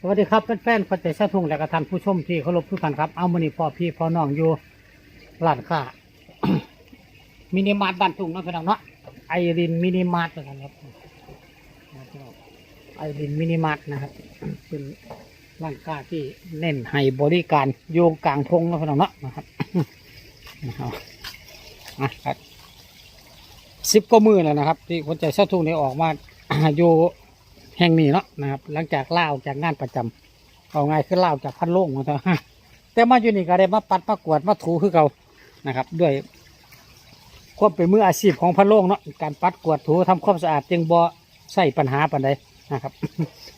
สวัสดีครับแฟนๆคนแต่ชาทุ่งและกระทันผู้ชมที่เคารพทุกท่านครับเอามือนี้พ่อพี่พ่อน้องอยู่ร้านค้ามินิมาร์ทบ้านทุ่งเนาะพี่น้องเนาะไอรินมินิมาร์ทนะครับไอรินมินิมาร์ทนะครับเป็นร้านค้าที่เน้นให้บริการโยงกลางทงเนาะพี่น้องเนาะนะครับนะครับอะครับสิบกว่ามือแล้วนะครับ ที่คนใจชาทุ่งได้ออกมาอยู่ แห่งนี้เนาะนะครับ หลังจากล่าออกจากงานประจำเอาไงายคือล่าออกจากพันโล่งมาเถอะแต่มาอยู่นี่ก็ได้มาปัดมากวดมาถูคือเก่านะครับ ด้วยความเป็นมืออาชีพของพันโล่งเนาะการปัดกวดถูทำความสะอาดจึงบ่ใส่ปัญหาปันใดนะครับ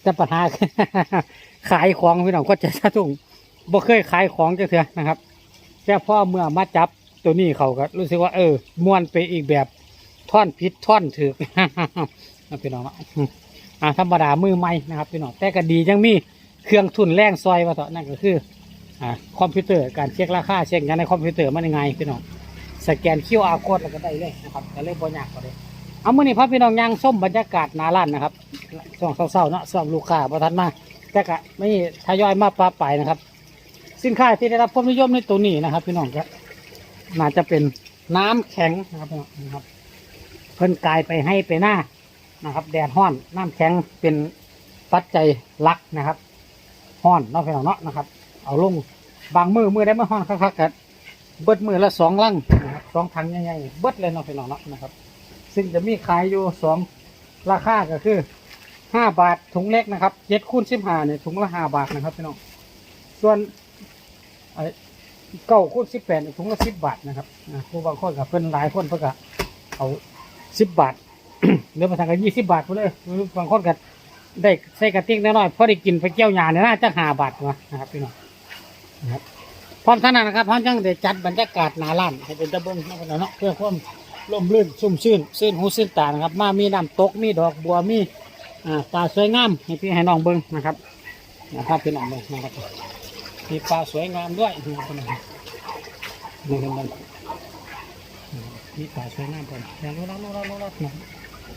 แต่ปัญหาขายของพี่น้องก็จะสะทุ่งบ่เคยขายของจังเถอะนะครับแค่พ่อเมื่อมาจับตัวนี้เขาก็รู้สึกว่าเออม้วนไปอีกแบบท่อนพิษท่อนถือนะพี่น้องเนาะ อ่าธรรมดามือใหม่นะครับพี่น้องแต่ก็ดียังมีเครื่องทุนแรงซอยว่าเถอนั่นก็คืออ่าคอมพิวเตอร์การเช็คราคาเช็คงานในคอมพิวเตอร์มันยังไงพี่น้องสแกน QR code แล้วก็ได้เลยนะครับก็เลยบ่ยากกว่าเลยเอามื่อนี้พาพี่น้องยังส้มบรรยากาศนาร้านนะครับช่วงเศร้าๆเนาะช่วงลูกค้าประทันมา แต่ก็ไม่ทยอยมาปลาไปนะครับ สินค้าที่ได้รับความนิยมในตัวนี้นะครับ พี่น้องก็น่าจะเป็นน้ำแข็งนะครับพี่น้องนะครับ เพิ่นกลายไปให้ไปหน้า นะครับ แดดห้อนน้ำแข็งเป็นปัจจัยหลักนะครับห้อนนาะพี่น้องเนาะนะครับ เอาลงบางมือมือได้มาห้อนคักๆกันเบิดมือละสองลังนะครับสองถังใหญ่ๆเบิดเลยนาะพี่น้องเนาะนะครับ ซึ่งจะมีขายอยู่สองราคาก็คือห้าบาทถุงเล็กนะครับเจ็ดคูณสิบห้าเนี่ยถุงละห้าบาทนะครับพี่น้องส่วนไอ้เก้าคูณสิบแปดถุงละสิบบาทนะครับผู้บางคนกับเพิ่อนหลายคนเพิ่นก็เอาสิบบาท เหลือมาทางกันยี่สิบบาทไปเลยบางคนก็ได้ใส่กระติกน้อยๆพอได้กินไปเกี่ยวหยาเนี่ยน่าจะหาบาทวะนะครับพี่น้องนะครับพร้อมท่านั้นนะครับพร้อมจังได้จัดบรรยากาศหนาล้านให้เป็นตะเบิงนะพี่น้องเนาะเพื่อความร่มรื่นชุ่มชื่นชื่นหูชื่นตานะครับ มามีน้ำตกมีดอกบัวมีอ่าปลาสวยงามให้พี่ให้น้องเบิ้งนะครับนะครับพี่น้องเบิ้งนะครับมีปลาสวยงามด้วยนะครับพี่น้องนี่กันบ้างมีปลาสวยงามผมอย่างนู้นนู้นนู้นนู้นนู้น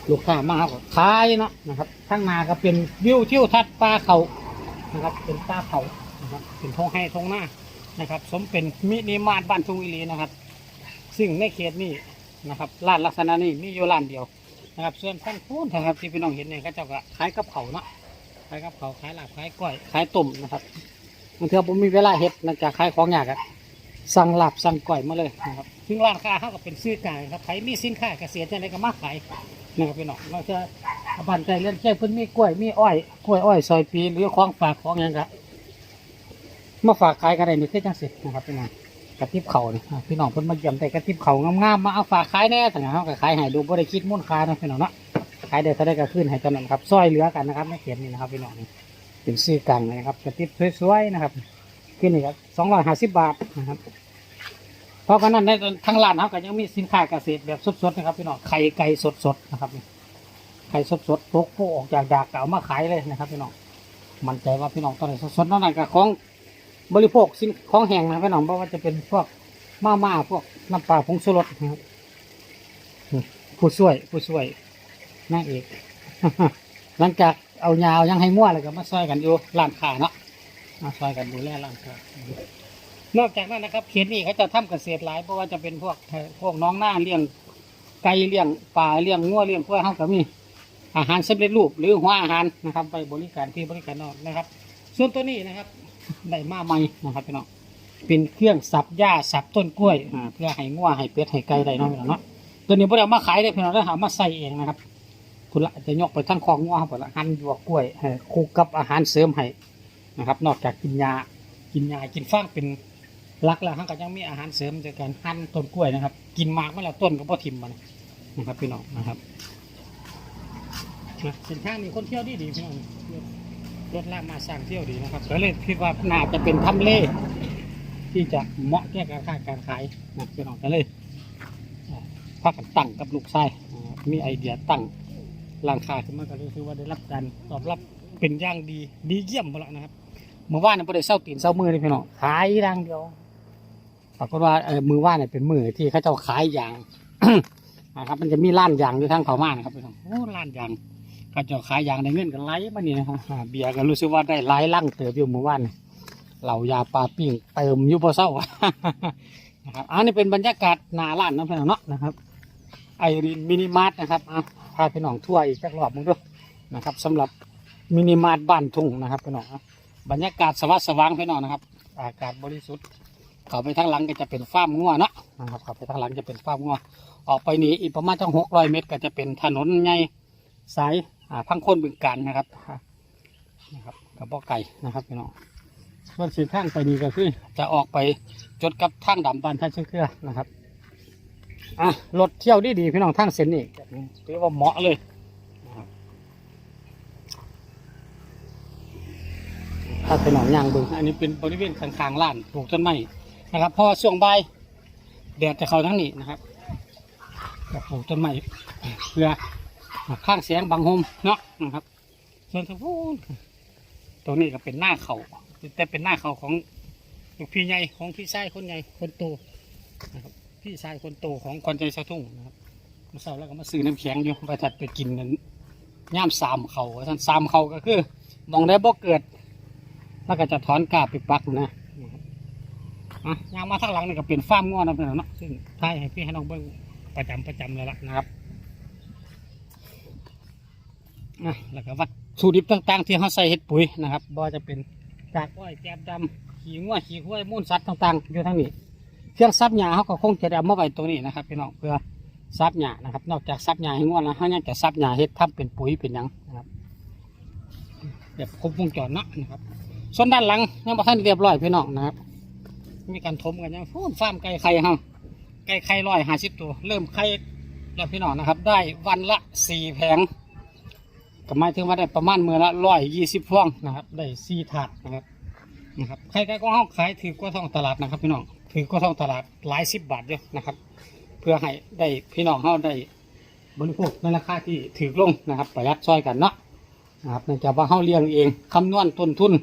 ลูกค้ามาครับขายเนาะนะครับทั้งนาก็เป็นวิวทิวทัศน์ป่าเขานะครับ เป็นป่าเขานะครับเป็นทองให้ทองหน้านะครับ สมเป็นมินิมาร์ทบ้านทุ่งอิลีนะครับ ซึ่งในเขตนี้นะครับร้านลักษณะนี้มีอยู่ร้านเดียวนะครับส่วนท่านพูนนะครับที่พี่น้องเห็นเนี่ยเขาเจ้าก็ขายกับเขาเนาะขายกับเขาขายหลาบขายก้อยขายต้มนะครับบางทีผมมีเวลาเฮ็ดนอกจากขายของอยากอะสั่งหลาบสั่งก้อยมาเลยนะครับซึ่งร้านค้าเขาก็เป็นซื้อกลางครับใครมีสินค้าเกษตรอะไรก็มาขาย นะครับพี่น้องเราจะบันใจเล่นใจเพิ่นมีกล้วยมีอ้อยกล้วยอ้อยซอยปีหรือของฝากของหยังครับมาฝากขายกันได้นี่คือจังสินะครับพี่น้องกระติบเขานี่พี่น้องเพิ่นมาเยี่ยมแต่กระติบเขางามๆมาเอาฝากขายแน่ถังเฮาก็ขายให้ดูบ่ได้คิดมูลค่านะพี่น้องเนาะขายได้เท่าใดก็ขึ้นให้เท่านั้นครับซอยเหลือกันนะครับไม่เขียนนี่นะครับพี่น้องนี่เป็นซื้อกลางนะครับกระติบสวยๆนะครับขึ้นนี่ครับ250บาทนะครับ เพราะกันนั้นในทางร้านเขาก็ยังมีสินค้าเกษตรแบบสดๆนะครับพี่น้องไข่ไก่สดๆนะครับไข่สดๆตกโปออกจากดากก็เอามาขายเลยนะครับพี่น้องมั่นใจว่าพี่น้องตอนนี้สดๆนั่นนะก็ของบริโภคสินของแห้งนะพี่น้องเพราะว่าจะเป็นพวกมาม่าพวกน้ำปลาผงชูรสนะครับผู้ช่วยผู้ช่วยนางเอกหลังจากเอายาวยังให้มั่วเลยก็มาซอยกันอยู่ร้านค้าเนาะมาซอยกันดูแลร้านค้า นอกจากนั้นนะครับเขตนี้เขาจะทำเกษตรหลายเพราะว่าจะเป็นพวกพวกน้องหน้าเลี้ยงไก่เลี้ยงปลาเลี้ยงงัวเลี้ยงควายเขาก็มีอาหารสำเร็จรูปหรือหัวอาหารนะครับ ไปบริการที่บริการนอกนะครับ ส่วนตัวนี้นะครับได้มาใหม่นะครับพี่น้องเป็นเครื่องสับหญ้าสับต้นกล้วยเพื่อให้งัวให้เป็ดให้ไก่ได้น้องพี่น้องเนาะตัวนี้พวกเรามาขายได้พี่น้องแล้วหามาใส่เองนะครับคุณละจะยกไปทั้งคลองงัวครับละหั่นหยวกกล้วยคลุกกับอาหารเสริมให้นะครับ นอกจากกินยากินยากินฟางเป็น ลักแล้วเขาก็ยังมีอาหารเสริมจากการหั่นต้นกล้วยนะครับ กินมากมาแล้วต้นก็พอทิมมันนะครับพี่น้องนะครับสินค้ามีคนเที่ยวดีดีพี่น้องรถลากมาสร้างเที่ยวดีนะครับก็เลยคิดว่าน่าจะเป็นทำเลที่จะเหมาะแก่การค้าการขายนะพี่น้องก็เลยอ่าพากันตั้งกับลูกชายมีไอเดียตั้งร้านค้าขึ้นมาก็เลยคือว่าได้รับการตอบรับเป็นอย่างดีดีเยี่ยมหมดแล้วนะครับเมื่อวานเนี่ยพอได้เศร้าตีนเศร้ามือเลยพี่น้องขายรังเดียว รากฏว่าเออมือว่านเนี่ยเป็นมือที่เขาเจ้าขายยางนะครับ มันจะมีร้านยางอยู่ทางเขามานะครับพี่น้องโอ้ร้านยางก็เจะขายยางได้เงินกันไหลมาเนี่นะครับเบียร์ก็รู้สึกว่าได้หลายลังเติบอยู่มือว่านเหล่ายาปลาปิ้งเติมอยู่พอเศร้านะครับอันนี้เป็นบรรยากาศนาร้านน้ำพี่น้องเนาะนะครับไอรินมินิมาร์ทนะครับอะพาพี่น้องทั่วอีกสักรอบมึงดูนะครับสำหรับมินิมาร์ทบ้านทุ่งนะครับพี่น้องบรรยากาศสวัสดิ์สว่างพี่น้องนะครับ อากาศบริสุทธิ์ เข้าไปทางหลังก็จะเป็นฟาร์มงัวเนาะนะครับเข้าไปทางหลังจะเป็นฟาร์มงัวออกไปนี่อีกประมาณจังหกร้อยเมตร ก็จะเป็นถนนใหญ่สายอ่าพังโคนบึงการนะครับอ่านะครับกับบ่อไก่นะครับพี่น้องส่วนสินทางไปนี่ก็คือ จะออกไปจดกับทางดำบานท่าเชื่อเครือนะครับอะรถเที่ยวดีดีๆพี่น้องทางเส้นนี้ถือว่าเหมาะเลยนะครับถ้าเป็นหนองยางเบึงอันนี้เป็นบริเวณข้างๆลานปลูกต้นไม้ นะครับเพอช่วงบ่ายแดดจะเข้าทั้งนี้นะครับก็ปลูกต้นไม้เพื่อข้างเสียงบังหมเนาะนะครับส่วนทางพูนตรงนี้ก็เป็นหน้าเขาแต่เป็นหน้าเขาของพี่ใหญ่ของพี่ชายคนใหญ่คนโตนะครับ พี่ชายคนโตของคนใจสะทุ่งนะครับมาเศร้าแล้วก็มาซื้อน้ำแข็งอยู่ไปถัดไปกินกันย่ามสามเขาท่านสามเขาก็คือมองได้บ่เกิด แล้วก็จะถอนกาบไปปักนะ อะยางมาทางหลังนี่ก็เป็นฟ้าร์มง้อนะเพื่อนเนาะซึ่งท้ายให้พี่ให้น้องเบิ้งประจำประจำเลยละนะครับอะแล้วก็วัตถุดิบต่างๆ ที่เขาใส่เห็ดปุ๋ยนะครับบ่จะเป็นกากอ้อยแกบดำขี้งัวขี้ห้วยมูลสัตว์ต่างๆ อยู่ทั้งนี้ เครื่องซับหญ้าเขาก็คงจะได้เอามาไว้ตรงนี้นะครับพี่น้องเพื่อซับหญ้านะครับ นอกจากซับหญ้าให้งวดแล้วเขายังจะซับหญ้าเฮ็ดทำเป็นปุ๋ยเป็นหยังนะครับแบบครบวงจรเนาะนะครับ ส่วนด้านหลังยังบ่ทันเรียบร้อยพี่น้องนะครับ มีการถมกันยังฟูนฟาร์มไก่ไข่ฮาไก่ไข่ร้อยห้าสิบตัว เริ่มไข่แล้วพี่น้องนะครับ ได้วันละสี่แผงก็หมายถึงว่าได้ประมาณมือละร้อยยี่สิบฟองนะครับ ได้สี่ถาดนะครับนะครับไข่ไก่ของเฮาขายถือกว่าท้องตลาดนะครับ พี่น้องถือกว่าท้องตลาดหลายสิบบาทเดียวนะครับ เพื่อให้ได้พี่น้องเฮาได้บริโภคในราคาที่ถือลงนะครับ ประหยัดช่วยกันเนาะนะครับเนื่องจากว่าเฮาเลี้ยงเองคำนวณต้นทุน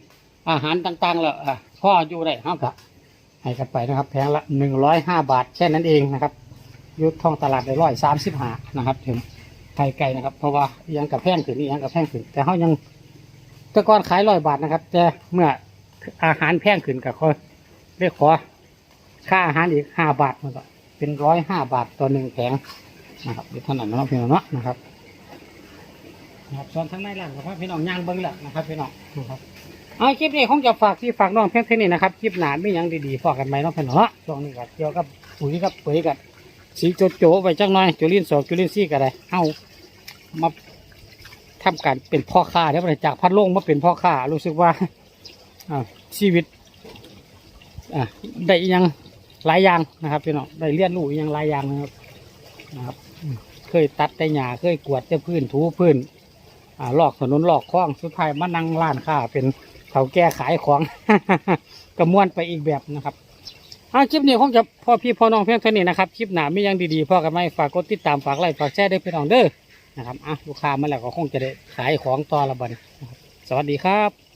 อาหารต่างๆ แล้วอะพ่ออยู่ได้เท่ากับ ให้กันไปนะครับ แพงละหนึ่งร้อยห้าบาทแค่นั้นเองนะครับยุทท้องตลาดได้ร้อยสามสิบห้านะครับ ถึงไข่ไก่นะครับ เพราะว่ายังกับแพงถึงนี่ยังกับแพงถึงแต่เขายังต่ก่อนขายร้อยบาทนะครับ แต่เมื่ออาหารแพงขึ้นกับเขาเรียกขอค่าอาหารอีกห้าบาทมันก็เป็นร้อยห้าบาทต่อหนึ่งแผงนะครับเดี๋ยวท่านั้นเนาะพี่น้องเนาะนะครับนะครับส่วนทั้งในร้านกับพี่น้องย่างเบิ้งแหละนะครับพี่น้องนะครับ เอาคลิปนี้คงจะฝากที่ฝากน้องเพียงเท่านี้นะครับคลิปหนาไม่ยังดีๆฝากกันไหมน้องเพื่อนเนาะช่วงนี้ก็เกี่ยวกับปุ๋ยกับปุ๋ยกับสีโจโจไปจังหน่อยจุลินสองจุลินซี่ก็ได้เอามาทำการเป็นพ่อค้าได้ไปจากพัดลงมาเป็นพ่อค้ารู้สึกว่าอชีวิตอได้ยังหลายอย่างนะครับพี่น้องได้เรียนรู้อิหยังหลายอย่างนะครับนะครับ เคยตัดแต่หญ้าเคยกวดแต่พื้นถูพื้นอ่าลอกถนนลอกคลองสุดท้ายมานั่งร้านค้าเป็น เถาแก่ขายของ กระมวนไปอีกแบบนะครับอาคลิปนี้คงจะพ่อพี่พ่อน้องเพียงเท่านี้นะครับ คลิปหนาไม่ยังดีๆพ่อกันไหมฝากกดติดตามฝากไลค์ฝากแชร์ด้วยพี่น้องเด้อนะครับอะลูกค้ามาแล้วก็คงจะได้ขายของต่อละบัดนนะครับสวัสดีครับ